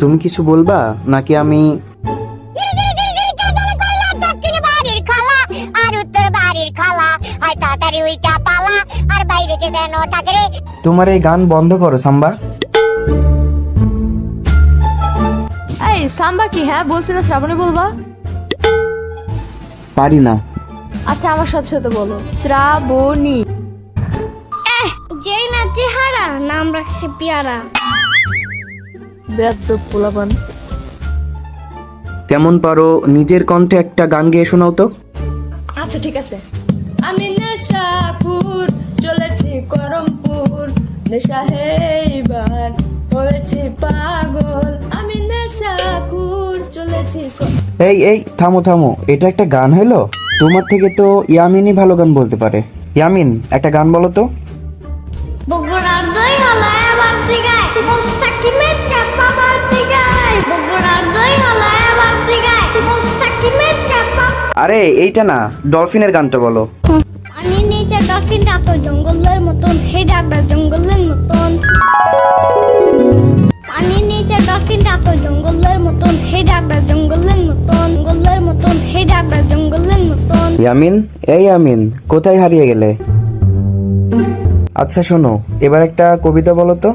তুমি কিছু বলবা? নাকি আমি তোমার এই গান বন্ধ করো সাম্বা। এই সাম্বা কি? হ্যাঁ বলছি না শ্রাবণী বলবা? পারি না। আচ্ছা আমার সাথে সাথে বলো। শ্রাবণী। যেই না চেহারা নাম রাখছে পিয়ারা। পোলাপান। কেমন পারো নিজের কণ্ঠে একটা গান গেয়ে শোনাও তো? আচ্ছা ঠিক আছে। আমি নেশাপুর চলেছি করমপুর। নেশা হেইবার হয়েছি পাগল। আমি নেশাপুর চলেছি ক- এই এই থামো থামো। এটা একটা গান হলো তোমার থেকে তো ইয়ামিনই ভালো গান বলতে পারে। ইয়ামিন একটা গান বলো তো। আরে এইটা না ডলফিনের গানটা বলো। পানির নিচে ডলফিনটা তো জঙ্গলের মতন হে ডাক্তার জঙ্গলের মতন। পানির নিচে ডলফিনটা তো জঙ্গলের মতন হে ডাক্তার জঙ্গলের মতন। জঙ্গলের মতন হে ডাক্তার জঙ্গলের মতন। ইয়ামিন এই ইয়ামিন কোথায় হারিয়ে গেলে? আচ্ছা শোনো এবার একটা কবিতা বলো তো।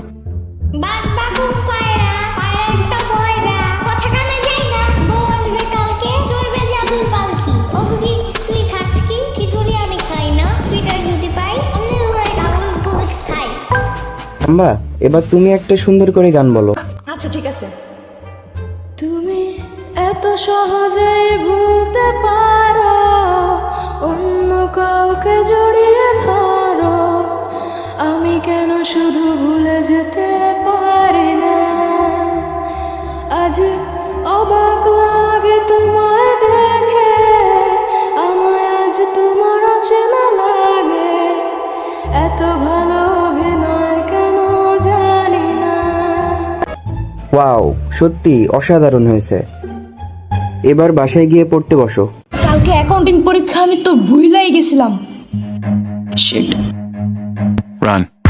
সাম্বা এবার তুমি একটা সুন্দর করে গান বলো। আচ্ছা ঠিক আছে। তুমি এত সহজে ভুলতে পারো অন্য কাউকে জড়িয়ে ধরো। আমি কেন শুধু ভুলে যেতে ওয়াও সত্যি অসাধারণ হয়েছে। এবার বাসায় গিয়ে পড়তে বসো। কালকে অ্যাকাউন্টিং পরীক্ষা আমি তো ভুলাই গেছিলাম। Shit Run.